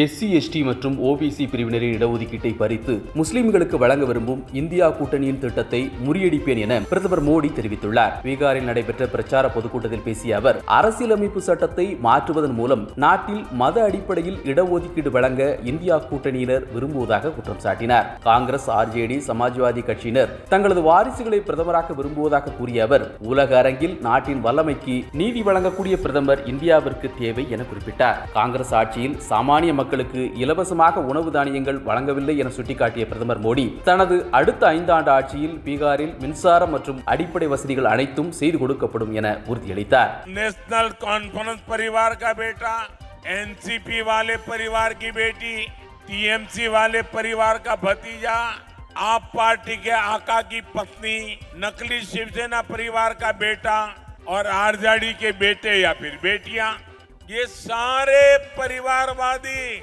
SC ST மற்றும் OBC பிரிவினரின் இடஒதுக்கீட்டை பறித்து முஸ்லிம்களுக்கு வழங்க விரும்பும் இந்தியா கூட்டணியின் திட்டத்தை முறியடிப்பேன் என பிரதமர் மோடி தெரிவித்துள்ளார். பீகாரில் நடைபெற்ற பிரச்சார பொதுக்கூட்டத்தில் பேசிய அவர் அரசியலமைப்பு சட்டத்தை மாற்றுவதன் மூலம் நாட்டில் மத அடிப்படையில் இடஒதுக்கீடு வழங்க இந்தியா கூட்டணியினர் விரும்புவதாக குற்றம் சாட்டினார். காங்கிரஸ் ஆர்ஜேடி சமாஜ்வாதி கட்சியினர் தங்களது வாரிசுகளை பிரதமராக்க விரும்புவதாக கூறிய அவர் உலக அரங்கில் நாட்டின் வல்லமைக்கு நீதி வழங்கக்கூடிய பிரதமர் இந்தியாவிற்கு தேவை என குறிப்பிட்டார். காங்கிரஸ் ஆட்சியில் சாமானிய மக்களுக்கு இலவசமாக உணவு தானியங்கள் வழங்கவில்லை என சுட்டிக்காட்டிய பிரதமர் மோடி தனது அடுத்த ஐந்தாண்டு ஆட்சியில் பீகாரில் மின்சாரம் மற்றும் அடிப்படை வசதிகள் அனைத்தும் செய்து கொடுக்கப்படும் என உறுதியளித்தார் नेशनल कॉन्फ्रेंस परिवार का बेटा एनसीपी वाले परिवार की बेटी टीएमसी वाले परिवार का भतीजा आप पार्टी के आका की पत्नी नकली शिवसेना परिवार का बेटा और आरजेडी के बेटे या फिर बेटियां ये सारे परिवारवादी